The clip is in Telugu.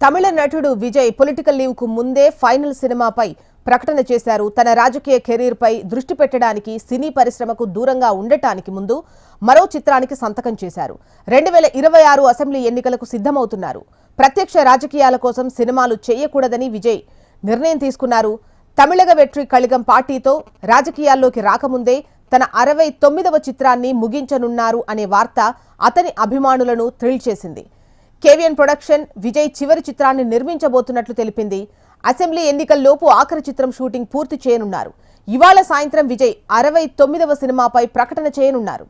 తమిళ నటుడు విజయ్ పొలిటికల్ లీవ్కు ముందే ఫైనల్ సినిమాపై ప్రకటన చేశారు. తన రాజకీయ కెరీర్ పై దృష్టి పెట్టడానికి సినీ పరిశ్రమకు దూరంగా ఉండటానికి ముందు మరో చిత్రానికి సంతకం చేశారు. రెండు వేల ఇరవై ఆరు అసెంబ్లీ ఎన్నికలకు సిద్ధమవుతున్నారు. ప్రత్యక్ష రాజకీయాల కోసం సినిమాలు చేయకూడదని విజయ్ నిర్ణయం తీసుకున్నారు. తమిళగ వెట్రి కళిగం పార్టీతో రాజకీయాల్లోకి రాకముందే తన అరవై తొమ్మిదవ చిత్రాన్ని ముగించనున్నారు అనే వార్త అతని అభిమానులను థ్రిల్ చేసింది. కేవీఎన్ ప్రొడక్షన్ విజయ్ చివరి చిత్రాన్ని నిర్మించబోతున్నట్లు తెలిపింది. అసెంబ్లీ ఎన్నికల్లోపు ఆఖరి చిత్రం షూటింగ్ పూర్తి చేయనున్నారు. ఇవాళ సాయంత్రం విజయ్ అరవై తొమ్మిదవ సినిమాపై ప్రకటన చేయనున్నారు.